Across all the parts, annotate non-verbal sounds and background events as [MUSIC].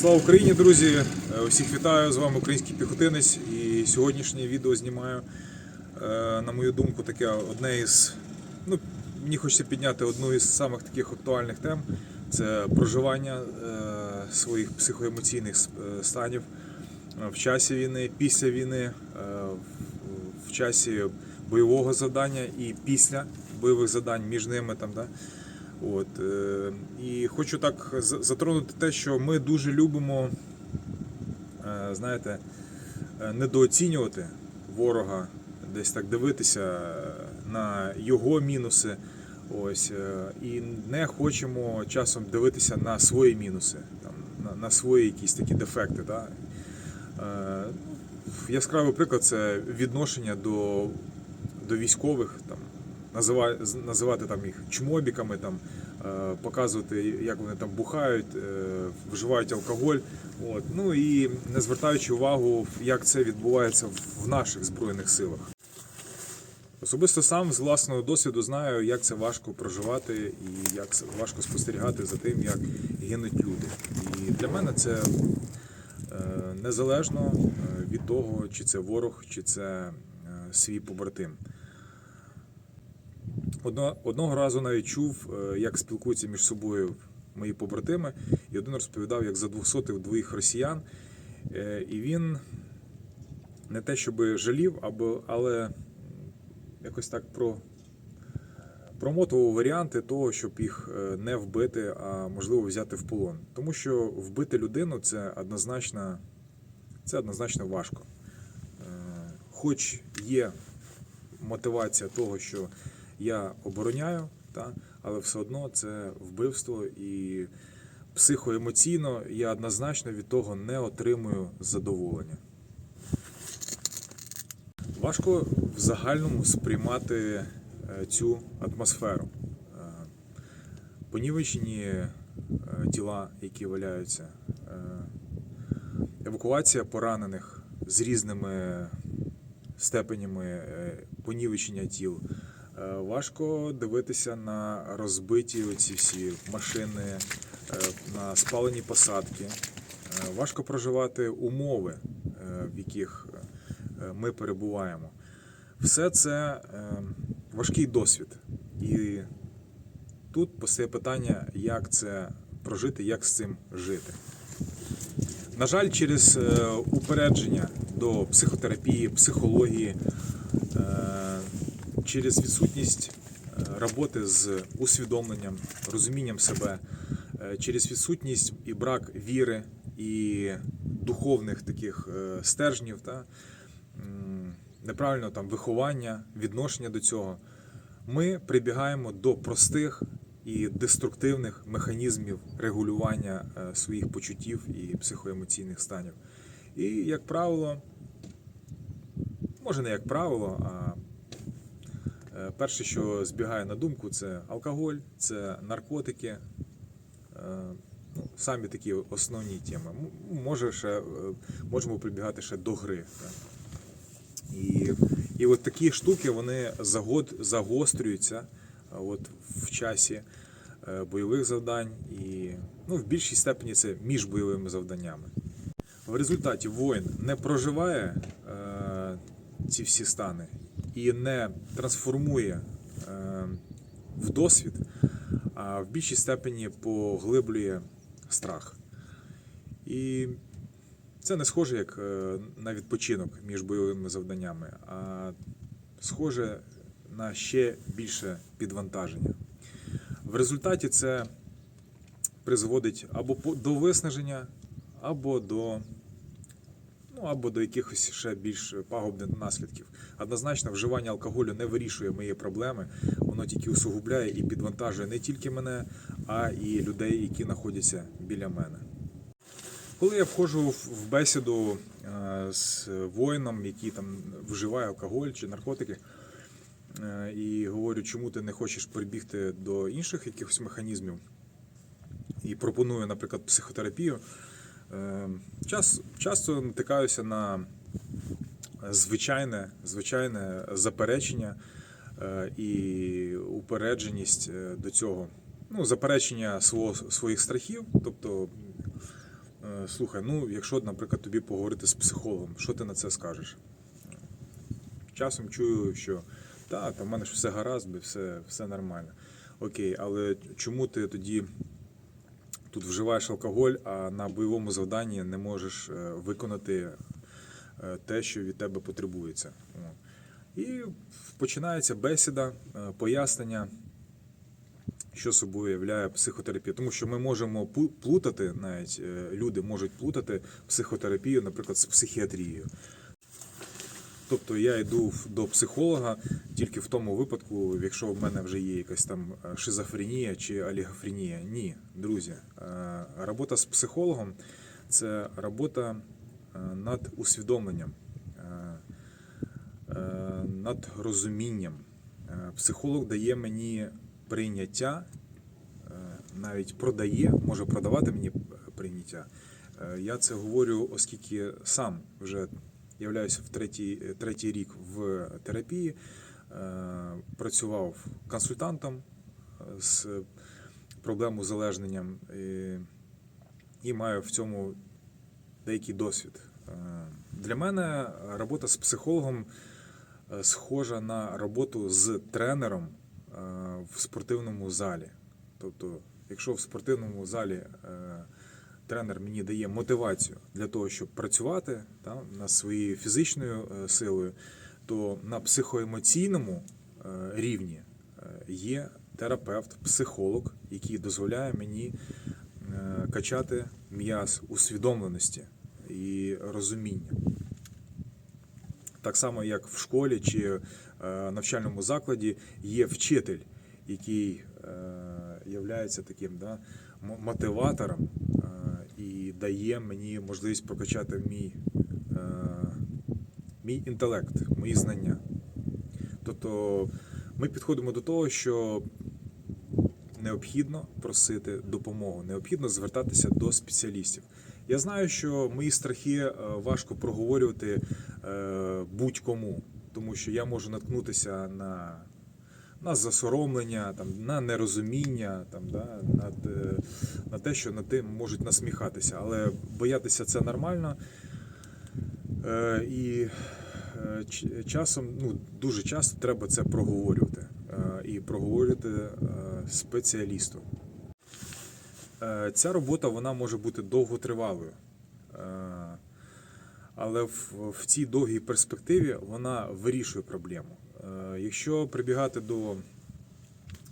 Слава Україні, друзі! Е, Усіх вітаю! З вами український піхотинець. І сьогоднішнє відео знімаю, е, на мою думку, таке одне із. Ну, мені хочеться підняти одну із самих таких актуальних тем. Це проживання е, своїх психоемоційних станів в часі війни, після війни, в часі бойового завдання і після бойових завдань між ними там, да? От, е, і хочу так затронути те, що ми дуже любимо, е, знаєте, е, недооцінювати ворога, десь так дивитися на його мінуси. Ось, і не хочемо часом дивитися на свої мінуси, там, на, на свої якісь такі дефекти. Да? Е, яскравий приклад це відношення до, до військових, там, називати, там їх чмобіками, там, е, показувати, як вони там бухають, е, вживають алкоголь. От. Ну і не звертаючи увагу, як це відбувається в наших збройних силах. Особисто сам з власного досвіду знаю, як це важко проживати і як важко спостерігати за тим, як гинуть люди. І для мене це е, незалежно від того, чи це ворог, чи це свій побратим. Одно, одного разу навіть чув, е, як спілкуються між собою мої побратими, і один розповідав, як задвохсотив двоїх росіян. Е, І він не те, щоб жалів, або, але якось так про, промотував варіанти того, щоб їх е, не вбити, а можливо взяти в полон. Тому що вбити людину це однозначно, це однозначно важко. Хоч є мотивація того, що я обороняю, та, але все одно це вбивство і психоемоційно я однозначно від того не отримую задоволення. Важко в загальному сприймати е, цю атмосферу. Е, Понівечені е, тіла, які валяються, евакуація поранених з різними степенями понівечення тіл. Е, Важко дивитися на розбиті оці всі машини, е, на спалені посадки. Е, Важко проживати умови, в яких ми перебуваємо. Все це важкий досвід. І тут постає питання, як це прожити, як з цим жити. На жаль, через упередження до психотерапії, психології, через відсутність е, роботи з усвідомленням, розумінням себе, е, через відсутність і брак віри і духовних таких е, стержнів, та, м, неправильного там виховання, відношення до цього, ми прибігаємо до простих і деструктивних механізмів регулювання своїх почуттів і психоемоційних станів. І, як правило, може не як правило, а перше, що збігає на думку, це алкоголь, це наркотики. е, Ну, самі такі основні теми. Може ще, е, можемо прибігати ще до гри. І, і от такі штуки вони загод, загострюються от, в часі е, бойових завдань, і ну, в більшій степені це між бойовими завданнями. В результаті воїн не проживає е, ці всі стани і не трансформує е, в досвід, а в більшій степені поглиблює страх. І це не схоже як е, на відпочинок між бойовими завданнями, а схоже на ще більше підвантаження. В результаті це призводить або до виснаження, або до, ну, або до якихось ще більш пагубних наслідків. Однозначно, вживання алкоголю не вирішує мої проблеми, воно тільки усугубляє і підвантажує не тільки мене, а і людей, які знаходяться біля мене. Коли я входжу в бесіду е, з воїном, який там вживає алкоголь чи наркотики, е, і говорю, чому ти не хочеш прибігти до інших якихось механізмів, і пропоную, наприклад, психотерапію, час, часто натикаюся на звичайне, звичайне заперечення е, і упередженість е, до цього. Ну, заперечення свого, своїх страхів, тобто е, Е, Слухай, ну якщо, наприклад, тобі поговорити з психологом, що ти на це скажеш? Часом чую, що та, там в мене ж все гаразд, все, все нормально. Окей, але чому ти тоді тут вживаєш алкоголь, а на бойовому завданні не можеш е, виконати е, те, що від тебе потребується? І починається бесіда, е, пояснення, що собою являє психотерапія. Тому що ми можемо плутати, навіть люди можуть плутати психотерапію, наприклад, з психіатрією. Тобто я йду до психолога тільки в тому випадку, якщо в мене вже є якась там е, шизофренія чи олігофренія. Ні, друзі, е, робота з психологом це робота е, над усвідомленням, над розумінням. Психолог дає мені прийняття, навіть продає, може продавати мені прийняття. Я це говорю, оскільки сам вже являюся в третій, е, третій рік в терапії, е, працював консультантом е, з проблем узалежненням і, і маю в цьому деякий досвід. Для мене робота з психологом схожа на роботу з тренером в спортивному залі. Тобто, якщо в спортивному залі тренер мені дає мотивацію для того, щоб працювати та, над своєю фізичною е, силою, то на психоемоційному е, рівні е, є терапевт, психолог, який дозволяє мені качати м'яз усвідомленості і розуміння. Так само, як в школі чи навчальному закладі є вчитель, який є таким да, мотиватором дає мені можливість прокачати мій, е, мій інтелект, мої знання. Тобто ми підходимо до того, що необхідно просити допомогу, необхідно звертатися до спеціалістів. Я знаю, що мої страхи е, важко проговорювати е, будь-кому, тому що я можу наткнутися на, на засоромлення, там, на нерозуміння, там, да, над, е, на те, що над тим можуть насміхатися. Але боятися це нормально. Е, І е, часом, ну дуже часто треба це проговорювати е, і проговорювати е, спеціалісту. Е, Ця робота вона може бути довготривалою, Е, але в, в цій довгій перспективі вона вирішує проблему. Е, Якщо прибігати до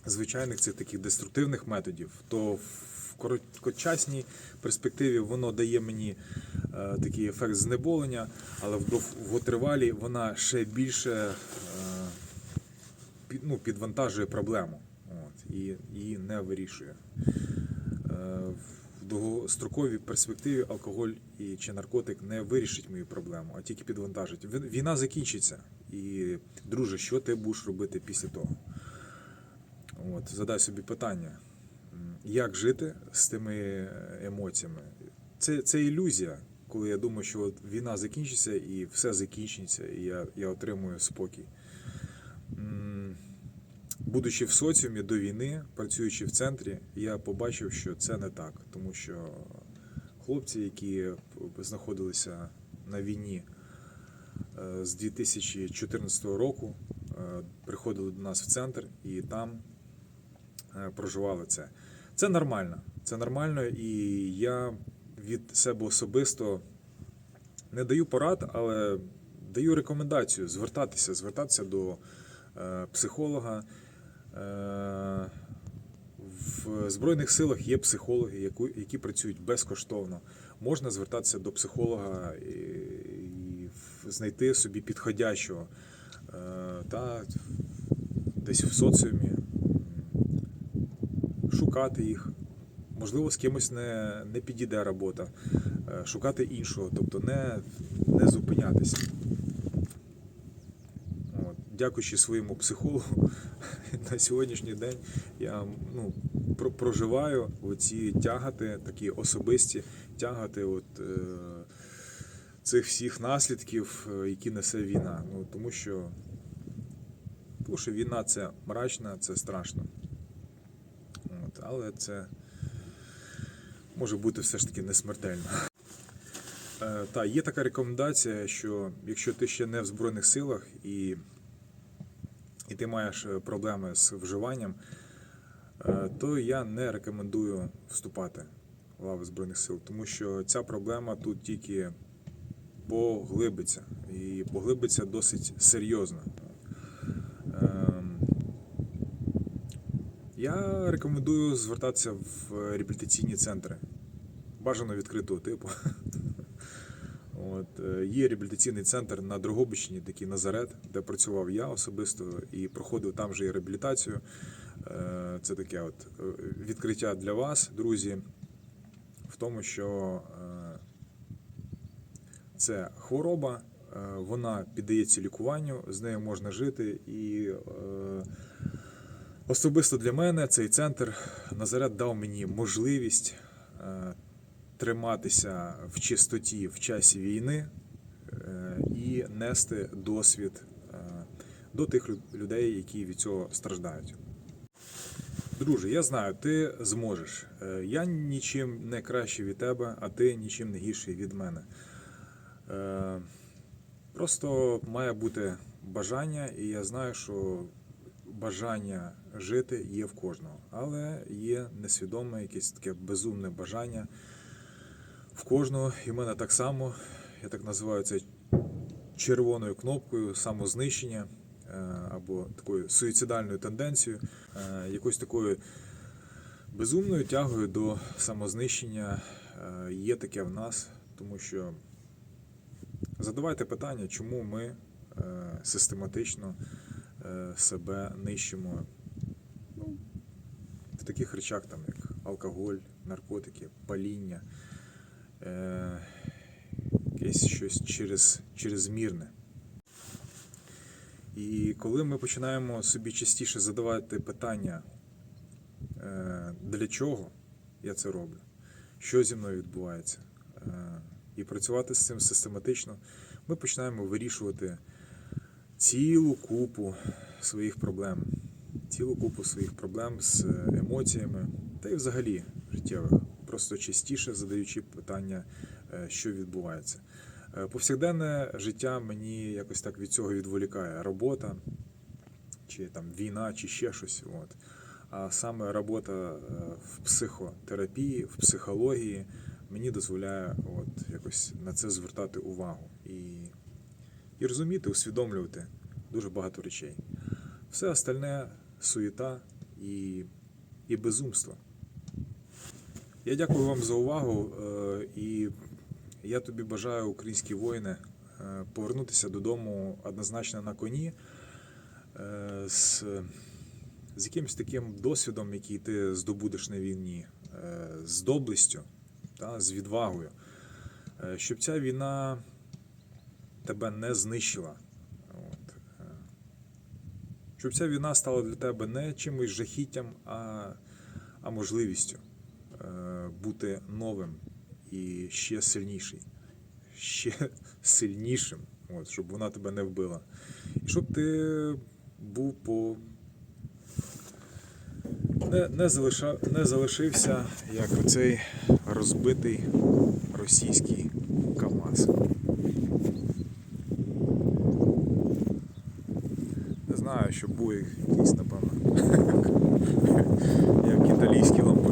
звичайних цих таких деструктивних методів, то в короткочасній перспективі воно дає мені е, такий ефект знеболення, але в довготривалій вона ще більше е, ну, підвантажує проблему от, і її не вирішує. В довгостроковій перспективі алкоголь і чи наркотик не вирішить мою проблему, а тільки підвантажить. Війна закінчиться. І, друже, що ти будеш робити після того? От, задай собі питання, як жити з тими емоціями? Це, це ілюзія, коли я думаю, що от війна закінчиться і все закінчиться, і я, я отримую спокій. Будучи в соціумі до війни, працюючи в центрі, я побачив, що це не так, тому що хлопці, які знаходилися на війні е, з 2014 року, е, приходили до нас в центр і там е, проживали це. Це нормально. Це нормально, і я від себе особисто не даю порад, але даю рекомендацію звертатися, звертатися до е, психолога. Е, В Збройних силах є психологи, які працюють безкоштовно. Можна звертатися до психолога знайти собі підходящого е, та десь в соціумі, шукати їх. Можливо, з кимось не, не підійде робота, е, шукати іншого, тобто не, не зупинятися. От. Дякуючи своєму психологу, [LAUGHS] на сьогоднішній день я ну, проживаю оці тягати, такі особисті тягати от, е, цих всіх наслідків, е, які несе війна. Ну, тому, що, тому що війна це мрачна, це страшно. От, але це може бути все ж таки не смертельно. Е, Та є така рекомендація, що якщо ти ще не в Збройних силах і, і ти маєш е, проблеми з вживанням, е, то я не рекомендую вступати в лави Збройних сил, тому що ця проблема тут тільки поглибиться і поглибиться досить серйозно. Ем, Я рекомендую звертатися в реабілітаційні центри, бажано відкритого типу. [LAUGHS] От, е, є реабілітаційний центр на Дрогобичині, такий Назарет, де працював я особисто і проходив там же і реабілітацію. Е, Це таке от е, відкриття для вас, друзі, в тому, що це хвороба, е, вона піддається лікуванню, з нею можна жити. І е, особисто для мене цей центр Назарет дав мені можливість е, триматися в чистоті в часі війни і нести досвід до тих людей, які від цього страждають. Друже, я знаю, ти зможеш. Я нічим не кращий від тебе, а ти нічим не гірший від мене. Е, Просто має бути бажання, і я знаю, що бажання жити є в кожного, але є несвідоме, якесь таке безумне бажання в кожного. І в мене так само, я так називаю це червоною кнопкою самознищення е, або такою суїцидальною тенденцією, е, якоюсь такою безумною тягою до самознищення є таке в нас, тому що задавайте питання, чому ми е, систематично е, себе нищимо ну, в таких речах, там, як алкоголь, наркотики, паління, е, якесь щось через, чрезмірне. І коли ми починаємо собі частіше задавати питання, для чого я це роблю, що зі мною відбувається, і працювати з цим систематично, ми починаємо вирішувати цілу купу своїх проблем, цілу купу своїх проблем з емоціями та й взагалі життєвих, просто частіше задаючи питання, е, що відбувається. Е, Повсякденне життя мені якось так від цього відволікає. Робота, чи там війна, чи ще щось. От. А саме робота е, в психотерапії, в психології мені дозволяє от, якось на це звертати увагу і, і розуміти, усвідомлювати дуже багато речей. Все остальне суєта і, і безумство. Я дякую вам за увагу е, і я тобі бажаю, українські воїни, е, повернутися додому однозначно на коні е, з, з якимось таким досвідом, який ти здобудеш на війні, з доблестю, та, з відвагою, Е, щоб ця війна тебе не знищила. От. е, Щоб ця війна стала для тебе не чимось жахіттям, а, а можливістю е, бути новим і ще сильніший, ще сильнішим, от, щоб вона тебе не вбила. І щоб ти був по. Не, не, залиша, не залишився як оцей розбитий російський КАМАЗ. Не знаю, що був якийсь, напевно, [LAUGHS] як італійський Ламборгіні.